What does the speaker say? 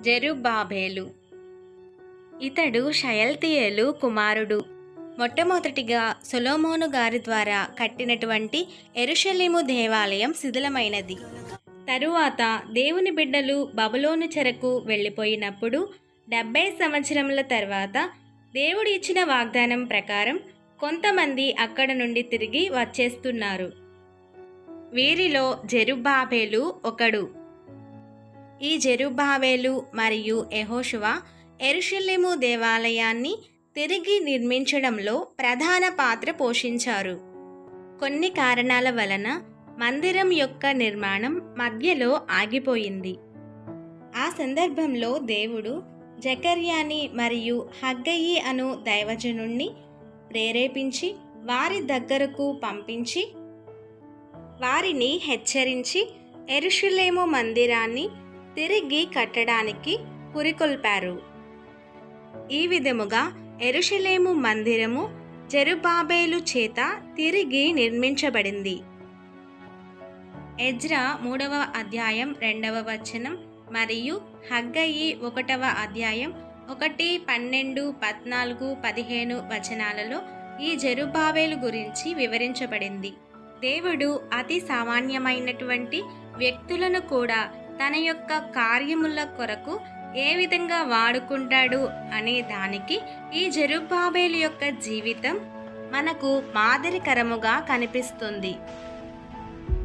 జెరుబాబేలు. ఇతడు షయల్తియేలు కుమారుడు. మొట్టమొదటిగా సొలోమోను గారి ద్వారా కట్టినటువంటి ఎరుషలేము దేవాలయం శిథిలమైనది. తరువాత దేవుని బిడ్డలు బబులోను చెరకు వెళ్ళిపోయినప్పుడు డెబ్బై సంవత్సరముల తర్వాత దేవుడు ఇచ్చిన వాగ్దానం ప్రకారం కొంతమంది అక్కడ నుండి తిరిగి వచ్చేస్తున్నారు. వీరిలో జెరుబాబేలు ఒకడు. ఈ జెరుబావేలు మరియు ఎహోషువ ఎరుషలేము దేవాలయాన్ని తిరిగి నిర్మించడంలో ప్రధాన పాత్ర పోషించారు. కొన్ని కారణాల వలన మందిరం యొక్క నిర్మాణం మధ్యలో ఆగిపోయింది. ఆ సందర్భంలో దేవుడు జకర్యాని మరియు హగ్గయి అను దైవజనుణ్ణి ప్రేరేపించి వారి దగ్గరకు పంపించి వారిని హెచ్చరించి ఎరుషులేము మందిరాన్ని తిరిగి కట్టడానికి పురికొల్పారు ఈ విధముగా ఎరుషలేము మందిరము జరుబాబేలు చేత తిరిగి నిర్మించబడింది. ఎజ్రా మూడవ అధ్యాయం రెండవ వచనం మరియు హగ్గయి ఒకటవ అధ్యాయం ఒకటి పన్నెండు పద్నాలుగు పదిహేను వచనాలలో ఈ జరుబాబేలు గురించి వివరించబడింది. దేవుడు అతి సామాన్యమైనటువంటి వ్యక్తులను కూడా తన యొక్క కార్యముల కొరకు ఏ విధంగా వాడుకుంటాడు అనే దానికి ఈ జరుబాబేలు యొక్క జీవితం మనకు మాదిరికరముగా కనిపిస్తుంది.